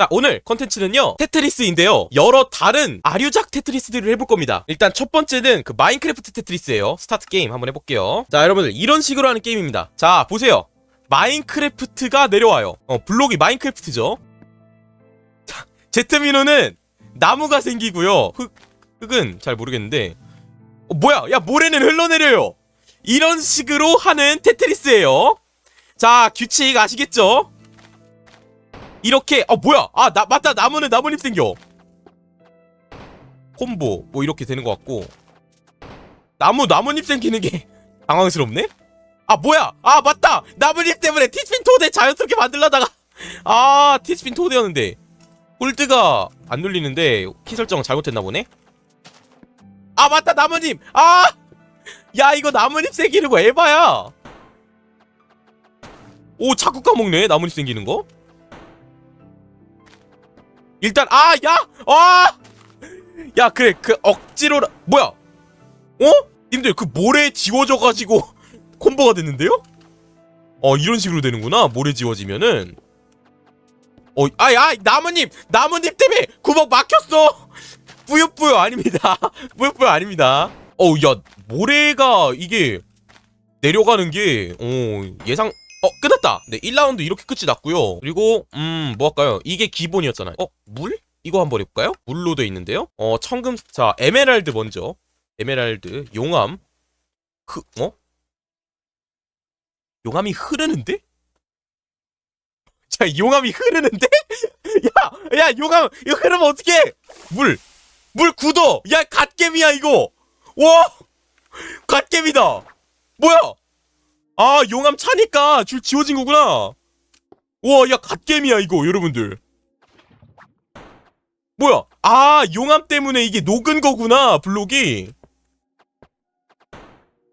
자, 오늘 컨텐츠는요, 테트리스인데요. 여러 다른 아류작 테트리스들을 해볼 겁니다. 일단 첫 번째는 그 마인크래프트 테트리스예요. 스타트 게임 한번 해볼게요. 자, 여러분들, 이런 식으로 하는 게임입니다. 자, 보세요. 마인크래프트가 내려와요. 어, 블록이 마인크래프트죠. 자, 제트미노는 나무가 생기고요. 흙, 흙은 잘 모르겠는데. 어, 뭐야? 야, 모래는 흘러내려요. 이런 식으로 하는 테트리스예요. 자, 규칙 아시겠죠? 이렇게 어 뭐야? 아 나 맞다. 나무는 나뭇잎 생겨. 콤보. 뭐 이렇게 되는 것 같고. 나무 나뭇잎 생기는 게 당황스럽네? 아 뭐야? 아 맞다! 나뭇잎 때문에 티스핀 토대 자연스럽게 만들려다가. 아 티스핀 토대였는데. 홀드가 안 눌리는데 키 설정 잘못했나 보네? 아 맞다! 나뭇잎! 아야 이거 나뭇잎 생기는 거 에바야! 오 자꾸 까먹네 나뭇잎 생기는 거 일단 아 야! 아! 야 그래 그 억지로 뭐야? 어? 님들 그 모래 지워져 가지고 콤보가 됐는데요? 어 이런 식으로 되는구나 모래 지워지면은 어아야 나뭇잎 나뭇잎 때문에 구멍 막혔어 뿌요뿌요 아닙니다 뿌요뿌요 아닙니다 어우 야 모래가 이게 내려가는 게 어, 예상 어 끝났다 네 1라운드 이렇게 끝이 났고요 그리고 음 뭐 할까요 이게 기본이었잖아요 어 물? 이거 한번 해볼까요? 물로 돼 있는데요 어 청금 자 에메랄드 먼저 에메랄드 용암 흐 어? 용암이 흐르는데? 자 용암이 흐르는데? 야! 야 용암 이거 흐르면 어떡해 물! 물 굳어! 야 갓겜이야 이거! 와! 갓겜이다! 뭐야! 아 용암 차니까 줄 지워진 거구나. 와야 갓겜이야 이거 여러분들. 뭐야? 아 용암 때문에 이게 녹은 거구나 블록이.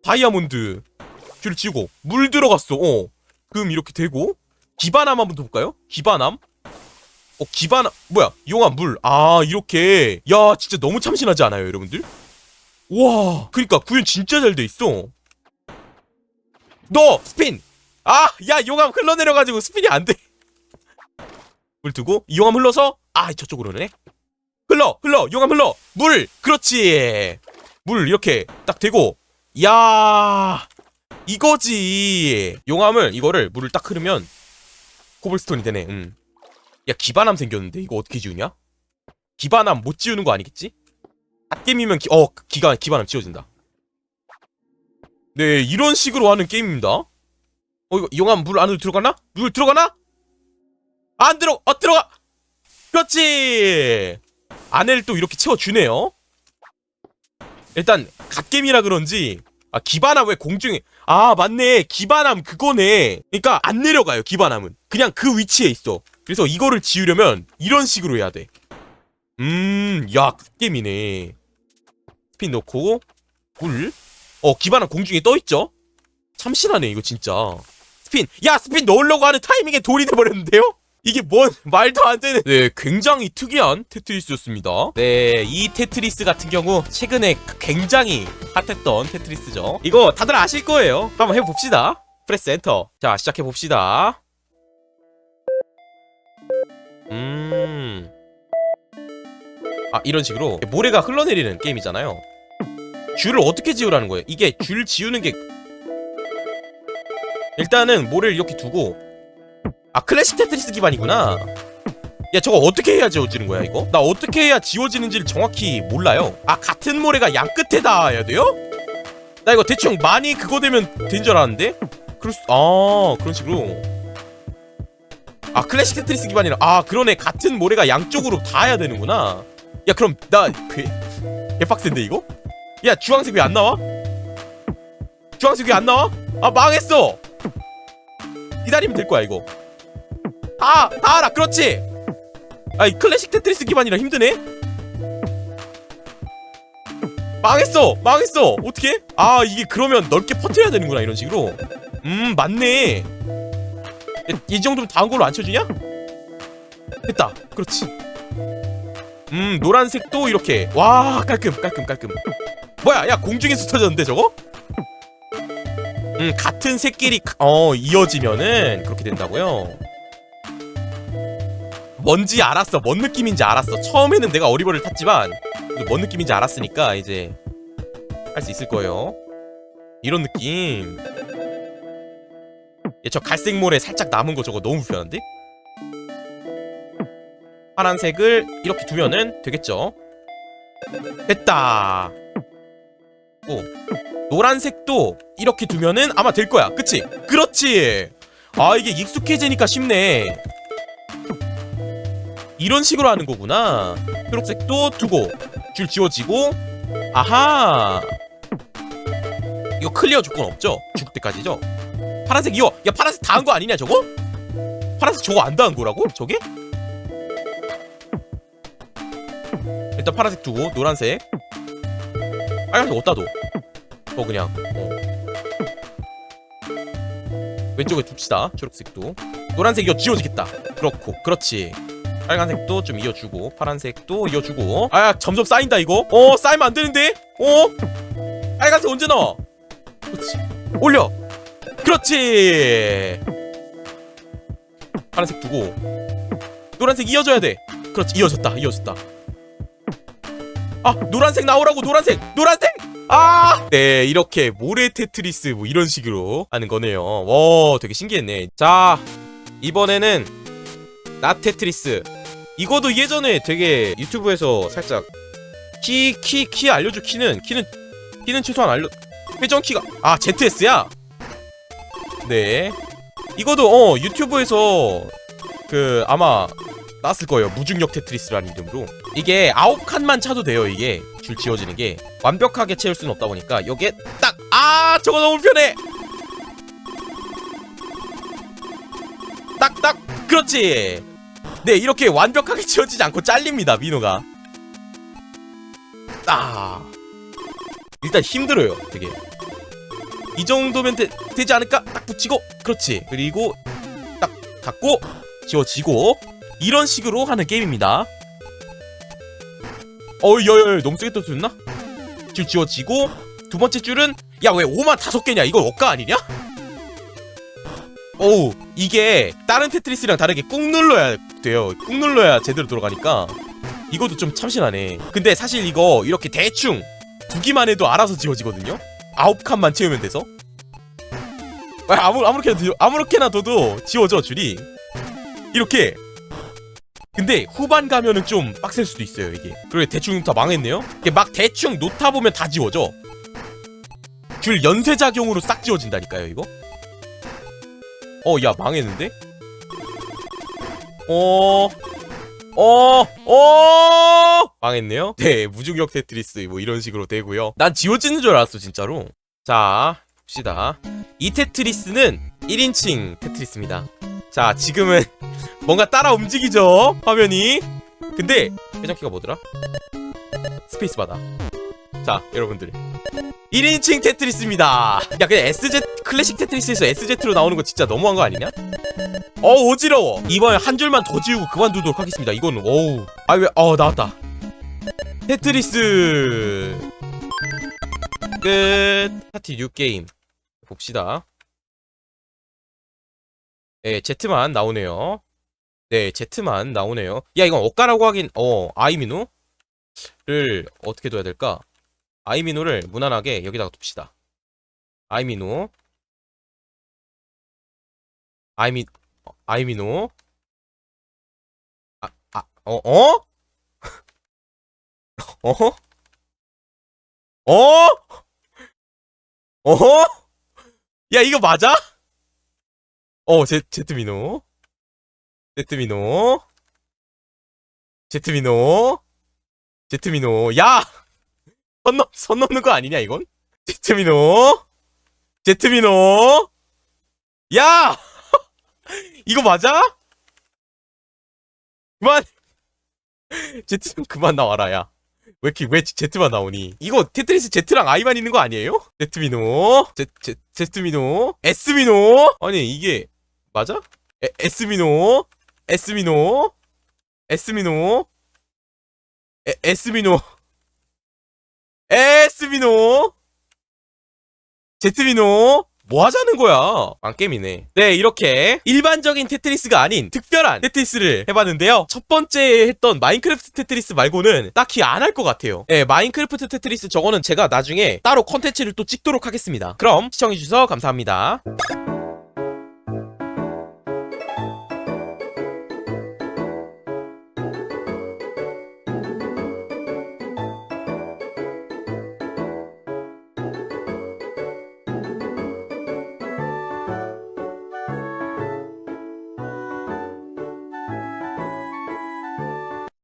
다이아몬드. 줄 지우고. 물 들어갔어 어금 이렇게 되고. 기반함 한번 더 볼까요? 기반함 어 기반함 뭐야? 용암 물아 이렇게. 야 진짜 너무 참신하지 않아요 여러분들? 와 그니까 구현 진짜 잘 돼 있어 너 스핀! 아 야 용암 흘러내려가지고 스핀이 안 돼. 물 두고 이 용암 흘러서 아 저쪽으로 네. 흘러 흘러 용암 흘러. 물 그렇지. 물 이렇게 딱 대고. 야 이거지. 용암을 이거를 물을 딱 흐르면 코블스톤이 되네 음. 야 기반함 생겼는데 이거 어떻게 지우냐? 기반함 못 지우는 거 아니겠지? 갓겜이면 기, 어 기가 기반함 지워진다 네, 이런 식으로 하는 게임입니다. 어, 이거 용암 물 안으로 들어가나? 물 들어가나? 안 들어, 어, 들어가! 그렇지! 안에를 또 이렇게 채워주네요. 일단, 갓겜이라 그런지, 아, 기반함 왜 공중에, 아, 맞네. 기반함 그거네. 그니까, 안 내려가요, 기반함은. 그냥 그 위치에 있어. 그래서 이거를 지우려면, 이런 식으로 해야 돼. 음, 야, 갓겜이네. 스핀 넣고, 물. 어 기반은 공중에 떠있죠? 참신하네 이거 진짜. 스핀 야 스핀 넣으려고 하는 타이밍에 돌이 돼버렸는데요? 이게 뭔 말도 안 되는. 네 굉장히 특이한 테트리스였습니다. 네 이 테트리스 같은 경우 최근에 굉장히 핫했던 테트리스죠. 이거 다들 아실 거예요. 한번 해봅시다. 프레스 엔터. 자 시작해봅시다. 음아 이런 식으로 모래가 흘러내리는 게임이잖아요 줄을 어떻게 지우라는 거예요? 이게 줄 지우는 게 일단은 모래를 이렇게 두고 아 클래식 테트리스 기반이구나 야 저거 어떻게 해야 지워지는 거야 이거? 나 어떻게 해야 지워지는지를 정확히 몰라요 아 같은 모래가 양 끝에 닿아야 돼요? 나 이거 대충 많이 그거 되면 된 줄 알았는데? 그럴 수.. 아 그런 식으로 아 클래식 테트리스 기반이라 아 그러네 같은 모래가 양쪽으로 닿아야 되는구나 야 그럼 나 개, 개빡센데 이거? 야 주황색 왜 안 나와? 주황색 왜 안 나와? 아 망했어 기다리면 될 거야 이거 다! 다 알아 그렇지 아이 클래식 테트리스 기반이라 힘드네 망했어 망했어 어떻게? 아 이게 그러면 넓게 퍼뜨려야 되는구나 이런 식으로 음 맞네 야, 이 정도면 다음 걸로 안 쳐주냐? 됐다 그렇지 음 노란색도 이렇게 와 깔끔 깔끔 깔끔 뭐야 야 공중에서 터졌는데 저거? 음 같은 색끼리 어 이어지면은 그렇게 된다고요 뭔지 알았어. 뭔 느낌인지 알았어. 처음에는 내가 어리버리를 탔지만 뭔 느낌인지 알았으니까 이제 할 수 있을 거예요. 이런 느낌. 얘 저 갈색 모래 살짝 남은 거 저거 너무 불편한데? 파란색을 이렇게 두면은 되겠죠? 됐다. 오. 노란색도 이렇게 두면은 아마 될 거야. 그치? 그렇지! 아, 이게 익숙해지니까 쉽네. 이런 식으로 하는 거구나. 초록색도 두고, 줄 지워지고, 아하! 이거 클리어 조건 없죠? 죽을 때까지죠? 파란색 이거, 야, 파란색 다 한 거 아니냐, 저거? 파란색 저거 안 다 한 거라고? 저게? 일단 파란색 두고, 노란색. 빨간색 어디다 둬? 어 그냥. 어. 왼쪽에 둡시다 초록색도. 노란색 이거 지워지겠다. 그렇고 그렇지. 빨간색도 좀 이어주고 파란색도 이어주고. 아 점점 쌓인다 이거? 어 쌓이면 안 되는데? 어? 빨간색 언제 나와 그렇지. 올려. 그렇지. 파란색 두고. 노란색 이어줘야 돼. 그렇지 이어졌다 이어졌다 아 노란색 나오라고 노란색 노란색 아! 네, 이렇게 모래 테트리스 뭐 이런 식으로 하는 거네요. 와, 되게 신기했네. 자, 이번에는 나 테트리스. 이거도 예전에 되게 유튜브에서 살짝 키, 키, 키 알려줘 키는 키는 키는 최소한 알려 회전 키가 아 ZS야. 네, 이거도 어 유튜브에서 그 아마 나왔을 거예요. 무중력 테트리스라는 이름으로. 이게 아홉 칸만 차도 돼요. 이게 줄 지워지는 게 완벽하게 채울 수는 없다 보니까 여기에 딱 아 저거 너무 편해. 딱딱 그렇지. 네 이렇게 완벽하게 지워지지 않고 잘립니다 민호가. 아 일단 힘들어요 되게. 이 정도면 되, 되지 않을까? 딱 붙이고 그렇지. 그리고 딱 닫고 지워지고 이런 식으로 하는 게임입니다. 어이 여여 너무 세게 떠줬나? 줄 지워지고 두 번째 줄은 야 왜 5만 다섯 개냐? 이거 억가 아니냐? 어우 이게 다른 테트리스랑 다르게 꾹 눌러야 돼요. 꾹 눌러야 제대로 돌아가니까. 이것도 좀 참신하네. 근데 사실 이거 이렇게 대충 두기만 해도 알아서 지워지거든요? 아홉 칸만 채우면 돼서? 아, 아무, 아무렇게나 둬- 아무렇게나 둬도 지워져 줄이. 이렇게 근데 후반 가면은 좀 빡셀 수도 있어요 이게. 그리고 대충 다 망했네요. 이게 막 대충 놓다 보면 다 지워져. 줄 연쇄작용으로 싹 지워진다니까요 이거? 어 야 망했는데? 어... 어... 어... 망했네요? 네 무중력 테트리스 뭐 이런 식으로 되고요. 난 지워지는 줄 알았어 진짜로. 자 봅시다. 이 테트리스는 1인칭 테트리스입니다. 자 지금은 뭔가 따라 움직이죠 화면이. 근데 회전키가 뭐더라? 스페이스 바다. 자 여러분들. 1인칭 테트리스입니다. 야 그냥 SZ 클래식 테트리스에서 SZ로 나오는 거 진짜 너무한 거 아니냐? 어 어지러워. 이번에 한 줄만 더 지우고 그만두도록 하겠습니다. 이건 어우. 아왜 어 나왔다. 테트리스. 끝. 파티 뉴 게임. 봅시다. 네 Z만 나오네요 네, Z만 나오네요. 야, 이건 억가라고 하긴, 어, 아이미노를 어떻게 둬야 될까? 아이미노를 무난하게 여기다가 둡시다. 아이미노. 아이미, 어, 아이미노. 아, 아, 어, 어? 어? 어? 어? 야, 이거 맞아? 어, 제, 제트미노. 제트미노 제트미노 제트미노 야! 선, 넘, 선 넘는 거 아니냐 이건? 제트미노 제트미노 야! 이거 맞아? 그만 제트 좀 그만 나와라 야 왜 이렇게 왜 제트만 나오니 이거 테트리스 제트랑 아이만 있는 거 아니에요? 제트미노 제, 제, 제트미노 에스미노 아니 이게 맞아? 에, 에스미노 에스미노 에스미노 에, 에스미노 에스미노 제트미노 뭐 하자는 거야? 빵게임이네. 네, 이렇게 일반적인 테트리스가 아닌 특별한 테트리스를 해봤는데요. 첫 번째 했던 마인크래프트 테트리스 말고는 딱히 안 할 것 같아요. 네, 마인크래프트 테트리스 저거는 제가 나중에 따로 컨텐츠를 또 찍도록 하겠습니다. 그럼 시청해주셔서 감사합니다.